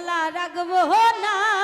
ও মালা রাখব না।